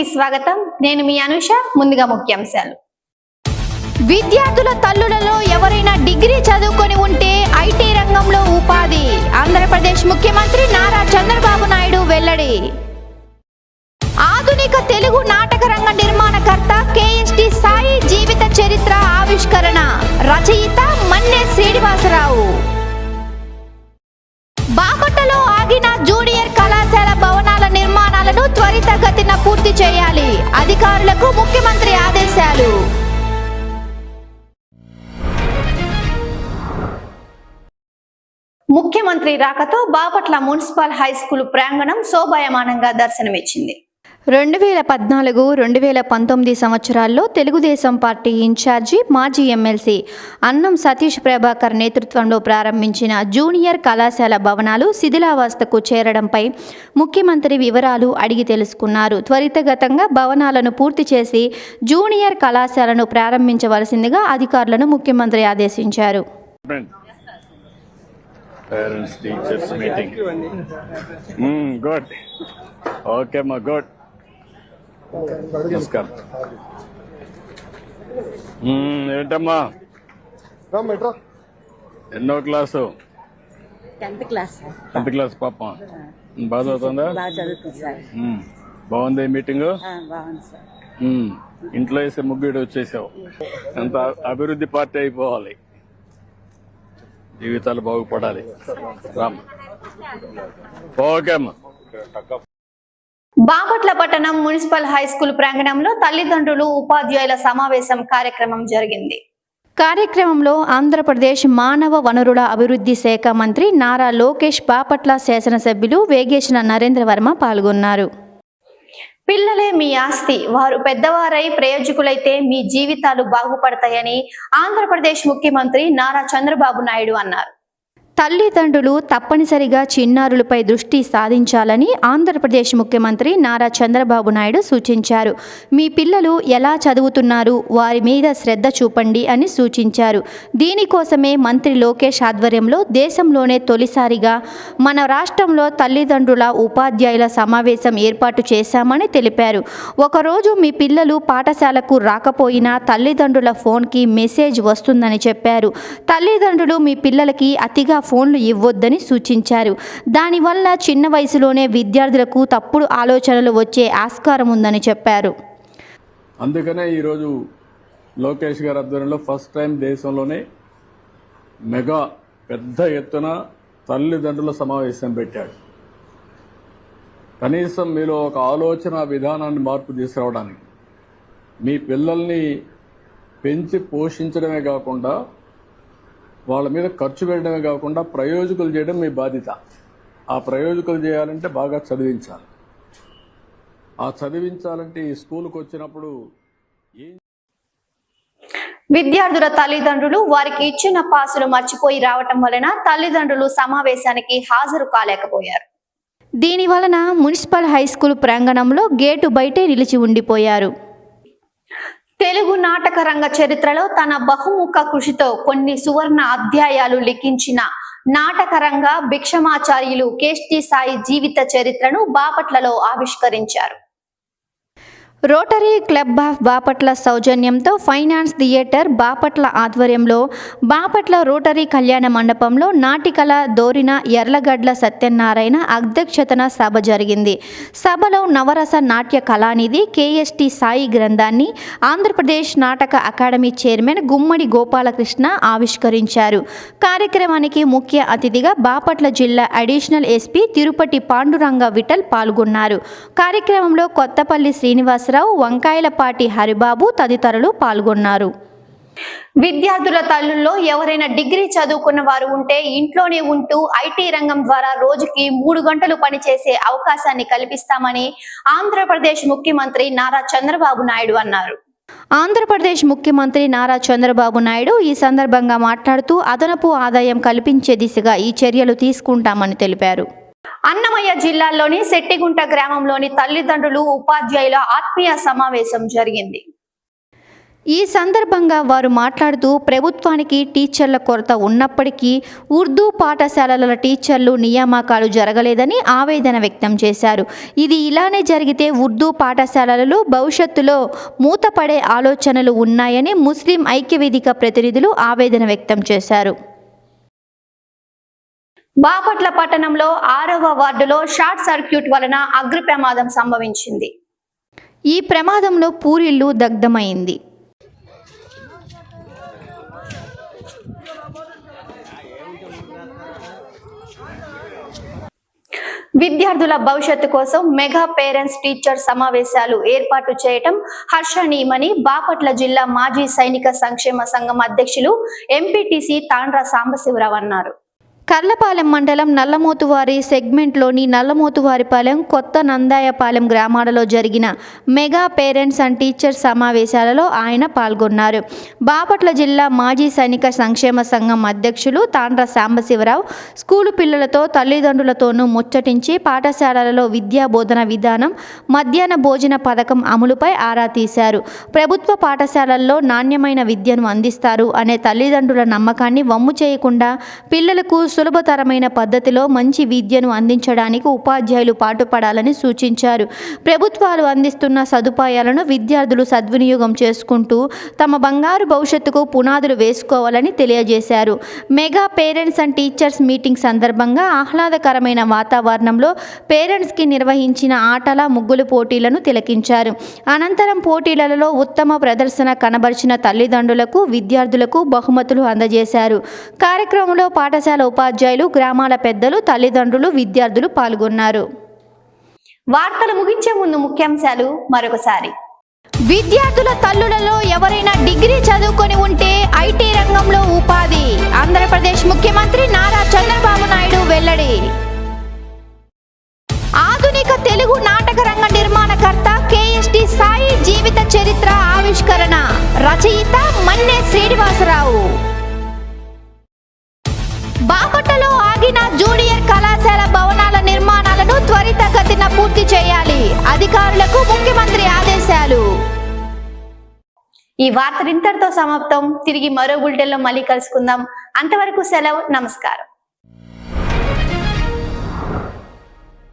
కి స్వాగతం. నేను మీ అనుష ముందుగా ముఖ్యాంశాలు. విద్యార్థుల తల్లులలో ఎవరైనా డిగ్రీ చదువుకొని ఉంటే ఐటీ రంగంలో ఉపాధి. ఆంధ్రప్రదేశ్ ముఖ్యమంత్రి నారా చంద్రబాబు నాయుడు వెల్లడి. ఆధునిక తెలుగు నాటక రంగ నిర్మాణ అధికారులకు ముఖ్యమంత్రి ఆదేశాలు. ముఖ్యమంత్రి రాకతో బాపట్ల మున్సిపల్ హై స్కూల్ ప్రాంగణం శోభాయమానంగా దర్శనమిచ్చింది. రెండు వేల పద్నాలుగు రెండు వేల పంతొమ్మిది సంవత్సరాల్లో తెలుగుదేశం పార్టీ ఇన్ఛార్జి మాజీ ఎమ్మెల్సీ అన్నం సతీష్ ప్రభాకర్ నేతృత్వంలో ప్రారంభించిన జూనియర్ కళాశాల భవనాలు శిథిలావస్థకు చేరడంపై ముఖ్యమంత్రి వివరాలు అడిగి తెలుసుకున్నారు. త్వరితగతంగా భవనాలను పూర్తి చేసి జూనియర్ కళాశాలను ప్రారంభించవలసిందిగా అధికారులను ముఖ్యమంత్రి ఆదేశించారు. Parents teachers meeting good okay మా గుడ్ నమస్కారం. ఏంటమ్మా? ఎన్నో class? Tenth class tenth class పాప. బాగా చదువుతుందా. బాగుంది మీటింగ్? ఆ, బాగుంది సార్. ఇంట్లో వేసే ముగ్గుడు వచ్చేసావు. ఎంత అభివృద్ధి పార్టీ అయిపోవాలి. జీవితాలు బాగుపడాలి. రామ్. ఓకే అమ్మా. బాపట్ల పట్టణం మున్సిపల్ హై స్కూల్ ప్రాంగణంలో తల్లిదండ్రులు ఉపాధ్యాయుల సమావేశం కార్యక్రమం జరిగింది. కార్యక్రమంలో ఆంధ్రప్రదేశ్ మానవ వనరుల అభివృద్ధి శాఖ మంత్రి నారా లోకేష్ బాపట్ల శాసనసభ్యులు వేగేశ్న నరేంద్ర వర్మ పాల్గొన్నారు. పిల్లలే మీ ఆస్తి వారు పెద్దవారై ప్రయోజకులైతే మీ జీవితాలు బాగుపడతాయని ఆంధ్రప్రదేశ్ ముఖ్యమంత్రి నారా చంద్రబాబు నాయుడు అన్నారు. తల్లిదండ్రులు తప్పనిసరిగా చిన్నారులపై దృష్టి సాధించాలని ఆంధ్రప్రదేశ్ ముఖ్యమంత్రి నారా చంద్రబాబు నాయుడు సూచించారు. మీ పిల్లలు ఎలా చదువుతున్నారు? వారి మీద శ్రద్ధ చూపండి అని సూచించారు. దీనికోసమే మంత్రి లోకేష్ ఆధ్వర్యంలో దేశంలోనే తొలిసారిగా మన రాష్ట్రంలో తల్లిదండ్రుల ఉపాధ్యాయుల సమావేశం ఏర్పాటు చేశామని తెలిపారు. ఒకరోజు మీ పిల్లలు పాఠశాలకు రాకపోయినా తల్లిదండ్రుల ఫోన్కి మెసేజ్ వస్తుందని చెప్పారు. తల్లిదండ్రులు మీ పిల్లలకి అతిగా ఫోన్లు ఇవ్వొద్దని సూచించారు. దానివల్ల చిన్న వయసులోనే విద్యార్థులకు తప్పుడు ఆలోచనలు వచ్చే ఆస్కారం ఉందని చెప్పారు. అందుకనే ఈరోజు లోకేష్ గారి ఆధ్వర్యంలో ఫస్ట్ టైం దేశంలోనే మెగా పెద్ద ఎత్తున తల్లిదండ్రుల సమావేశం పెట్టాడు కనీసం మీలో ఒక ఆలోచన విధానాన్ని మార్పు తీసుకురావడానికి మీ పిల్లల్ని పెంచి పోషించడమే కాకుండా వాళ్ళ మీద ఖర్చు పెట్టడమే కాకుండా ప్రయోజకులు చేయడం మీ బాధ్యత. ఆ ప్రయోజకులు చేయాలంటే బాగా చదివించాలి. ఆ చదివించాలంటే ఈ స్కూల్కి వచ్చినప్పుడు ఏం విద్యార్థుల తల్లిదండ్రులు వారికి ఇచ్చిన పాసులు మర్చిపోయి రావటం వలన తల్లిదండ్రులు సమావేశానికి హాజరు కాలేకపోయారు. దీని వలన మున్సిపల్ హై స్కూల్ ప్రాంగణంలో గేటు బయటే నిలిచి ఉండిపోయారు. తెలుగు నాటక రంగ చరిత్రలో తన బహుముఖ కృషితో కొన్ని సువర్ణ అధ్యాయాలు లిఖించిన నాటకరంగా భిక్షమాచార్యులు కేష్టి సాయి జీవిత చరిత్రను బాపట్లలో ఆవిష్కరించారు. రోటరీ క్లబ్ ఆఫ్ బాపట్ల సౌజన్యంతో ఫైనాన్స్ థియేటర్ బాపట్ల ఆధ్వర్యంలో బాపట్ల రోటరీ కళ్యాణ మండపంలో నాటికల దోరిన ఎర్లగడ్ల సత్యనారాయణ అధ్యక్షతన సభ జరిగింది. సభలో నవరస నాట్య కళానిధి కేఎస్టి సాయి గ్రంథాన్ని ఆంధ్రప్రదేశ్ నాటక అకాడమీ చైర్మన్ గుమ్మడి గోపాలకృష్ణ ఆవిష్కరించారు. కార్యక్రమానికి ముఖ్య అతిథిగా బాపట్ల జిల్లా అడిషనల్ ఎస్పీ తిరుపతి పాండురంగ విఠల్ పాల్గొన్నారు. కార్యక్రమంలో కొత్తపల్లి శ్రీనివాసరావు వంకాయలపాటి హరిబాబు తదితరులు పాల్గొన్నారు. విద్యార్థుల తల్లుల్లో ఎవరైనా డిగ్రీ చదువుకున్న వారు ఉంటే ఇంట్లోనే ఉంటూ ఐటీ రంగం ద్వారా రోజుకి మూడు గంటలు పనిచేసే అవకాశాన్ని కల్పిస్తామని ఆంధ్రప్రదేశ్ ముఖ్యమంత్రి నారా చంద్రబాబు నాయుడు అన్నారు. ఆంధ్రప్రదేశ్ ముఖ్యమంత్రి నారా చంద్రబాబు నాయుడు ఈ సందర్భంగా మాట్లాడుతూ అదనపు ఆదాయం కల్పించే దిశగా ఈ చర్యలు తీసుకుంటామని తెలిపారు. అన్నమయ్య జిల్లాలోని శెట్టిగుంట గ్రామంలోని తల్లిదండ్రులు ఉపాధ్యాయుల ఆత్మీయ సమావేశం జరిగింది. ఈ సందర్భంగా వారు మాట్లాడుతూ ప్రభుత్వానికి టీచర్ల కొరత ఉన్నప్పటికీ ఉర్దూ పాఠశాలల టీచర్లు నియామకాలు జరగలేదని ఆవేదన వ్యక్తం చేశారు. ఇది ఇలానే జరిగితే ఉర్దూ పాఠశాలలలో భవిష్యత్తులో మూతపడే ఆలోచనలు ఉన్నాయని ముస్లిం ఐక్యవేదిక ప్రతినిధులు ఆవేదన వ్యక్తం చేశారు. బాపట్ల పట్టణంలో ఆరవ వార్డులో షార్ట్ సర్క్యూట్ వలన అగ్ని ప్రమాదం సంభవించింది. ఈ ప్రమాదంలో పూరిల్లు దగ్ధమైంది. విద్యార్థుల భవిష్యత్తు కోసం మెగా పేరెంట్స్ టీచర్ సమావేశాలు ఏర్పాటు చేయటం హర్షణీయమని బాపట్ల జిల్లా మాజీ సైనిక సంక్షేమ సంఘం అధ్యక్షులు ఎంపీటీసీ తాండ్ర సాంబశివరావు అన్నారు. కర్లపాలెం మండలం నల్లమోతువారి సెగ్మెంట్లోని నల్లమోతువారిపాలెం కొత్త నందాయపాలెం గ్రామాలలో జరిగిన మెగా పేరెంట్స్ అండ్ టీచర్స్ సమావేశాలలో ఆయన పాల్గొన్నారు. బాపట్ల జిల్లా మాజీ సైనిక సంక్షేమ సంఘం అధ్యక్షులు తాండ్ర సాంబశివరావు స్కూలు పిల్లలతో తల్లిదండ్రులతోనూ ముచ్చటించి పాఠశాలలలో విద్యా బోధన విధానం మధ్యాహ్న భోజన పథకం అమలుపై ఆరా తీశారు. ప్రభుత్వ పాఠశాలల్లో నాణ్యమైన విద్యను అందిస్తారు అనే తల్లిదండ్రుల నమ్మకాన్ని వమ్ము చేయకుండా పిల్లలకు సులభతరమైన పద్ధతిలో మంచి విద్యను అందించడానికి ఉపాధ్యాయులు పాటుపడాలని సూచించారు. ప్రభుత్వాలు అందిస్తున్న సదుపాయాలను విద్యార్థులు సద్వినియోగం చేసుకుంటూ తమ బంగారు భవిష్యత్తుకు పునాదులు వేసుకోవాలని తెలియజేశారు. Mega parents and teachers meeting సందర్భంగా ఆహ్లాదకరమైన వాతావరణంలో పేరెంట్స్కి నిర్వహించిన ఆటల ముగ్గులు పోటీలను తిలకించారు. అనంతరం పోటీలలో ఉత్తమ ప్రదర్శన కనబరిచిన తల్లిదండ్రులకు విద్యార్థులకు బహుమతులు అందజేశారు. కార్యక్రమంలో పాఠశాల ఉపాధ్యాయులు గ్రామాల పెద్దలు తల్లిదండ్రులు విద్యార్థులు పాల్గొన్నారు. వార్తలు ముగించే ముందు ముఖ్యాంశాలు మరొకసారి. విద్యార్థుల తల్లులలో ఎవరైనా డిగ్రీ చదువుకొని ఉంటే ఐటీ రంగంలో ఉపాధి. ఆంధ్రప్రదేశ్ ముఖ్యమంత్రి నారా చంద్రబాబు నాయుడు వెల్లడి. ఆధునిక తెలుగు నాటక రంగ నిర్మాణకర్త కేఎస్టి సాయి జీవిత చరిత్ర ఆవిష్కరణ. రచయిత మన్నె శ్రీనివాసరావు. బాపట్లలో జూనియర్ కళాశాల భవనాల నిర్మాణాలను త్వరితగతిన పూర్తి చేయాలి. అధికారులకు ముఖ్యమంత్రి ఆదేశాలు. ఈ వార్త ఇంతటితో సమాప్తం. తిరిగి మరో బులెటిన్లో మళ్ళీ కలుసుకుందాం. అంతవరకు సెలవు నమస్కారం.